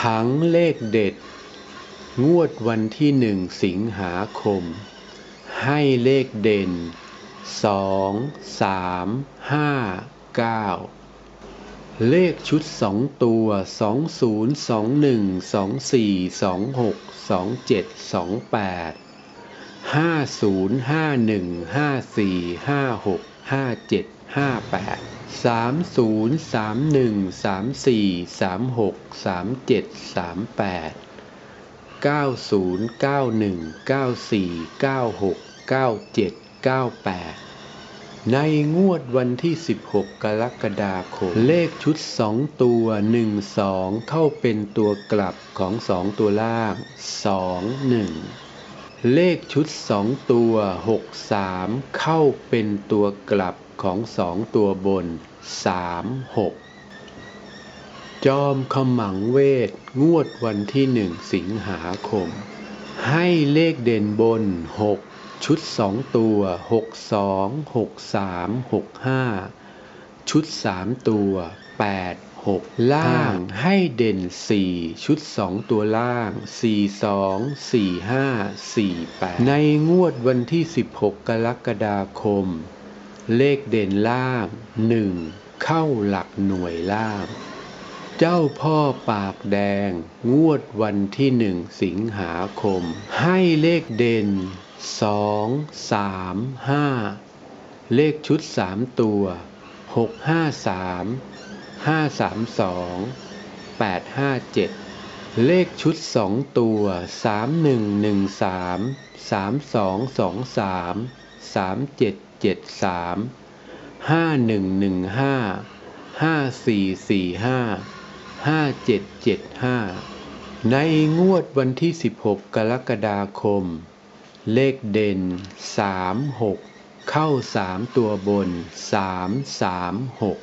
ผังเลขเด็ด งวดวันที่หนึ่งสิงหาคม ให้เลขเด่นสองสามห้าเก้าเลขชุดสองตัวสองศูนย์สองหนึ่งสองสี่สองหกสองเจ็ดสองแปดห้าศูนย์ห้าหนึ่งห้าสี่ห้าหก หกสองเจ็ดสองแปดห้าศูนย์ห้าหนึ่งห้าสี่ห้าหกห้าเจ็ดห้าแปดสามศูนย์สามหนึ่งสามสี่สามหกสามเจ็ดสามแปดเก้าศูนย์เก้าหนึ่งเก้าสี่เก้าหกเก้าเจ็ดเก้าแปดในงวดวันที่ 16 กรกฎาคม เลขชุด 2 ตัว 1 2 เข้าเป็นตัวกลับของ 2 ตัวล่าง 2 1 เลขชุด2ตัว 6 3 เข้าเป็นตัวกลับของ2ตัวบน 3 6 จอมขมังเวท งวดวันที่1สิงหาคม ให้เลขเด่นบน 6 ชุด2ตัว 6 2 6 3 6 5 ชุด 3 ตัว 8 6 ล่างให้เด่น 4 ชุด 2 ตัวล่าง 4 2 4 5 4 8 ในงวดวันที่ 16 กรกฎาคม เลขเด่นล่าง 1 เข้าหลักหน่วยล่าง เจ้าพ่อปากแดง งวดวันที่หนึ่งสิงหาคม ให้เลขเด่นสองสามห้าเลขชุดสามตัว หกห้าสามห้าสามสองแปดห้าเจ็ดเลขชุดสองตัวสามหนึ่งหนึ่งสามสามสองสองสามสามเจ็ดเจ็ดสามห้าหนึ่งหนึ่งห้าห้าสี่สี่ห้าห้าเจ็ดเจ็ดห้าในงวดวันที่16กกรกฎาคม เลขเด่น3 6 เข้าสามตัวบนสามสามหก